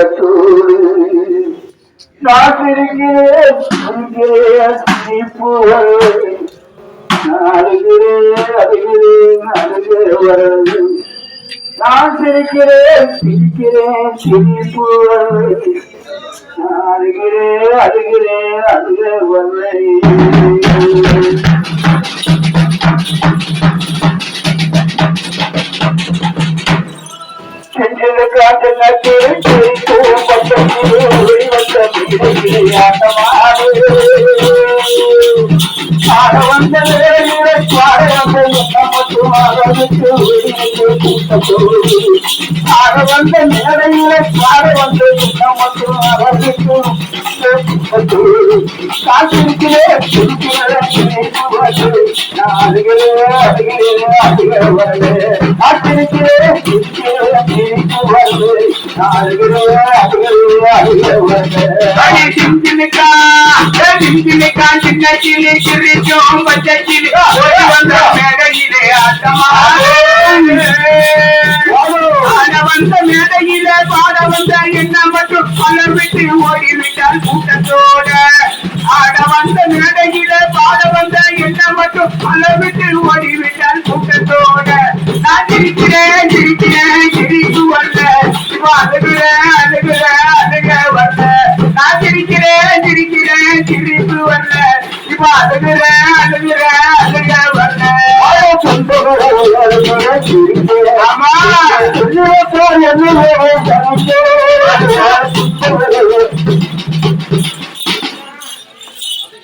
கூட்டத்தோடு நான் சிரிக்கிறேன் சிரிக்கிறேன் சிரிப்புகள் அழுகிறேன் அழுகிறேன் அழுகிறவர்கள் நான் சிரிக்கிறேன் சிரிக்கிறேன் சிரிப்புகள் அழுகிறேன் அழுகிறேன் அழுகிறவர்கள் செஞ்சது காட்டு நட்டு வந்த விளையாட்டமாடு பாட வந்த மட்டும் ஆடலுக்கு காத்திருக்கிறேன் சின்ன கிளி சிரிக்கும் பச்சை கிளி, வந்த மேடையிலே வந்த மேடையிலே பாட வந்த என்ன மட்டும் பலர் விட்டு ஓடிவிட்டால் கூட்டத்தோட மட்டும் மலர் விட்டு ஓடிவிட்டால் கூட்டத்தோட. நான் சிரிக்கிறேன் சிரிக்கிறேன் சிரிப்பு வரல இவ அழுகுற அழுகுற அழுக வரல நான் சிரிக்கிறேன் சிரிக்கிறேன் சிரிப்பு வரல இவ அழுகுற அழுகுற அழுக வரல ஆமா.